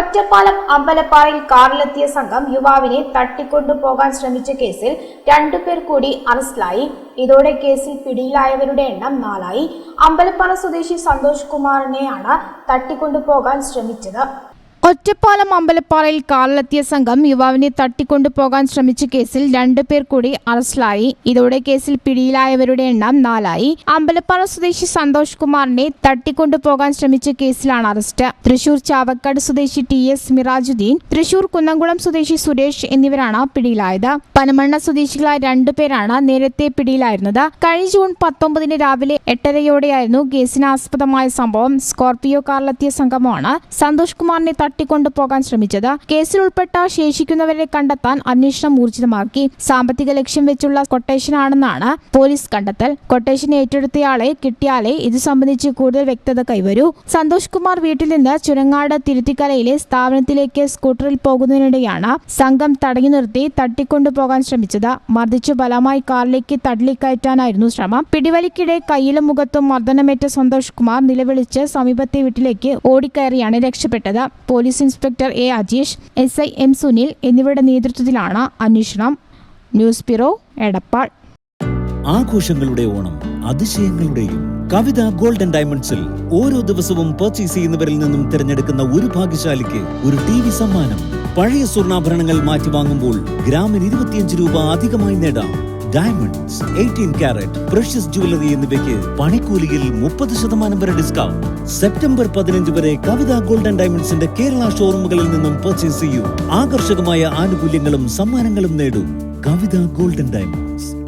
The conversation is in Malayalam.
ഒറ്റപ്പാലം അമ്പലപ്പാറയിൽ കാറിലെത്തിയ സംഘം യുവാവിനെ തട്ടിക്കൊണ്ടുപോകാൻ ശ്രമിച്ച കേസിൽ രണ്ടുപേർ കൂടി അറസ്റ്റിലായി. ഇതോടെ കേസിൽ പിടിയിലായവരുടെ എണ്ണം നാലായി. അമ്പലപ്പാറ സ്വദേശി സന്തോഷ് കുമാറിനെയാണ് തട്ടിക്കൊണ്ടുപോകാൻ ശ്രമിച്ചത്. ഒറ്റപ്പാലം അമ്പലപ്പാറയിൽ കാറിലെത്തിയ സംഘം യുവാവിനെ തട്ടിക്കൊണ്ടുപോകാൻ ശ്രമിച്ച കേസിൽ രണ്ടു പേർ കൂടി അറസ്റ്റിലായി. ഇതോടെ കേസിൽ പിടിയിലായവരുടെ എണ്ണം നാലായി. അമ്പലപ്പാറ സ്വദേശി സന്തോഷ് കുമാറിനെ തട്ടിക്കൊണ്ടുപോകാൻ ശ്രമിച്ച കേസിലാണ് അറസ്റ്റ്. തൃശൂർ ചാവക്കാട് സ്വദേശി ടി എസ് മിറാജുദ്ദീൻ തൃശൂർ കുന്നംകുളം സ്വദേശി സുരേഷ് എന്നിവരാണ് പിടിയിലായത്. പനമണ്ണ സ്വദേശികളായ രണ്ടു പേരാണ് നേരത്തെ പിടിയിലായിരുന്നത്. കഴിഞ്ഞ ജൂൺ പത്തൊമ്പതിന് രാവിലെ എട്ടരയോടെയായിരുന്നു കേസിനാസ്പദമായ സംഭവം. സ്കോർപിയോ കാറിലെത്തിയ സംഘമാണ് സന്തോഷ് കുമാറിനെ തട്ടിക്കൊണ്ടുപോകാൻ ശ്രമിച്ചത്. കേസിൽ ഉൾപ്പെട്ട ശേഷിക്കുന്നവരെ കണ്ടെത്താൻ അന്വേഷണം ഊർജിതമാക്കി. സാമ്പത്തിക ലക്ഷ്യം വെച്ചുള്ള കൊട്ടേഷനാണെന്നാണ് പോലീസ് കണ്ടെത്തൽ. കൊട്ടേഷൻ ഏറ്റെടുത്തയാളെ കിട്ടിയാലേ ഇത് സംബന്ധിച്ച് കൂടുതൽ വ്യക്തത കൈവരൂ. സന്തോഷ് കുമാർ വീട്ടിൽ നിന്ന് ചുരങ്ങാട് തിരുത്തിക്കലയിലെ സ്ഥാപനത്തിലേക്ക് സ്കൂട്ടറിൽ പോകുന്നതിനിടെയാണ് സംഘം തടഞ്ഞു നിർത്തി തട്ടിക്കൊണ്ടുപോകാൻ ശ്രമിച്ചത്. മർദ്ദിച്ചു ബലമായി കാറിലേക്ക് തള്ളിക്കയറ്റാനായിരുന്നു ശ്രമം. പിടിവലിക്കിടെ കയ്യിലും മുഖത്തും മർദ്ദനമേറ്റ സന്തോഷ് കുമാർ നിലവിളിച്ച് സമീപത്തെ വീട്ടിലേക്ക് ഓടിക്കയറിയാണ് രക്ഷപ്പെട്ടത്. Police inspector A Ajeesh S I M Sunil എന്നിവരുടെ നേതൃത്വത്തിലാണ് അന്വേഷണം. News bureau Edappal. ആഘോഷങ്ങളുടെ ഓണം അതിശയങ്ങളുടെയും കവിത ഗോൾഡൻ ഡയമണ്ട്സിൽ ഓരോ ദിവസവും പർച്ചേസ് ചെയ്യുന്നവരിൽ നിന്നും തിരഞ്ഞെടുക്കുന്ന ഒരു ഭാഗ്യശാലിക്ക് ഒരു ടി വി സമ്മാനം. പഴയ സ്വർണാഭരണങ്ങൾ മാറ്റി വാങ്ങുമ്പോൾ ഗ്രാമിന് ഇരുപത്തിയഞ്ച് രൂപ അധികമായി നേടാം. Diamonds eighteen carat precious jewellery എന്നിവയ്ക്ക് പണിക്കൂലിയിൽ മുപ്പത് ശതമാനം വരെ ഡിസ്കൗണ്ട് സെപ്റ്റംബർ പതിനഞ്ച് വരെ കവിത ഗോൾഡൻ ഡയമണ്ട്സിന്റെ കേരള ഷോറൂമുകളിൽ നിന്നും പർച്ചേസ് ചെയ്യൂ. ആകർഷകമായ ആനുകൂല്യങ്ങളും സമ്മാനങ്ങളും നേടൂ. Kavitha golden diamonds.